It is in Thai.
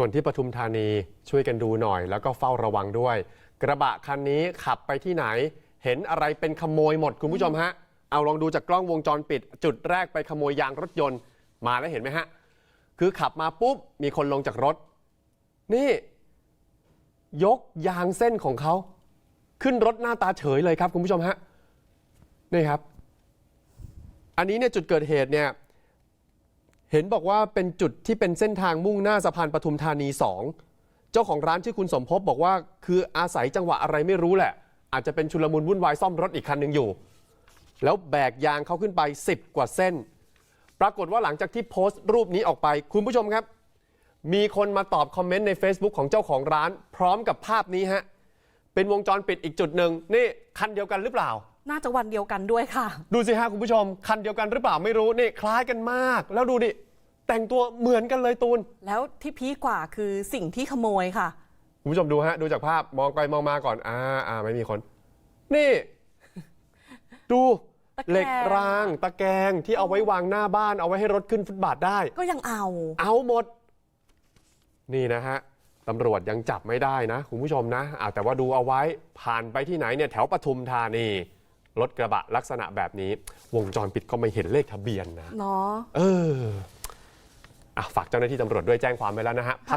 ส่วนที่ปทุมธานีช่วยกันดูหน่อย แล้วก็เฝ้าระวังด้วย กระบะคันนี้ขับไปที่ไหน เห็นอะไรเป็นขโมยหมดคุณผู้ชมฮะ เอาลองดูจากกล้องวงจรปิด จุดแรกไปขโมยยางรถยนต์ มาแล้วเห็นไหมฮะ คือขับมาปุ๊บ มีคนลงจากรถ นี่ ยกยางเส้นของเขา ขึ้นรถหน้าตาเฉยเลยครับคุณผู้ชมฮะนี่ครับ อันนี้เนี่ยจุดเกิดเหตุเนี่ย เห็นบอกว่าเป็นจุดที่เป็นเส้นทางมุ่งหน้าสะพานปทุมธานี 2 เจ้าของร้านชื่อคุณสมภพบอกว่า คืออาศัยจังหวะอะไรไม่รู้แหละ อาจจะเป็นชุลมุนวุ่นวายซ่อมรถอีกคันหนึ่งอยู่ แล้วแบกยางเขาขึ้นไป 10 กว่าเส้น ปรากฏว่าหลังจากที่โพสต์รูปนี้ออกไป คุณผู้ชมครับ มีคนมาตอบคอมเมนต์ใน Facebook ของเจ้าของร้าน พร้อมกับภาพนี้ฮะเป็นวงจรปิดอีกจุดหนึ่งนี่คันเดียวกันหรือเปล่า น่าจะวันเดียวกันด้วยค่ะ ดูสิฮะคุณผู้ชม คันเดียวกันหรือเปล่าไม่รู้นี่คล้ายกันมาก แล้วดูดิแต่งตัวเหมือนกันเลยตูน แล้วที่พีคกว่าคือสิ่งที่ขโมยค่ะ คุณผู้ชมดูฮะ ดูจากภาพมองไปมองมาก่อน อ่าอ่าไม่มีคน นี่ ดูตะแกรง เหล็กราง ตะแกรงที่เอาไว้วางหน้าบ้านเอาไว้ให้รถขึ้นฟุตบาทได้ ก็ยังเอา เอาหมด นี่นะฮะตำรวจยังจับไม่ได้นะ คุณผู้ชมนะอ่าแต่ว่าดูเอาไว้ผ่านไปที่ไหนเนี่ยแถวปทุมธานี รถกระบะลักษณะแบบนี้ วงจรปิดก็ไม่เห็นเลขทะเบียนนะ เนาะ เอออะฝากเจ้าหน้าที่ตำรวจด้วยแจ้งความไปแล้วนะฮะพัก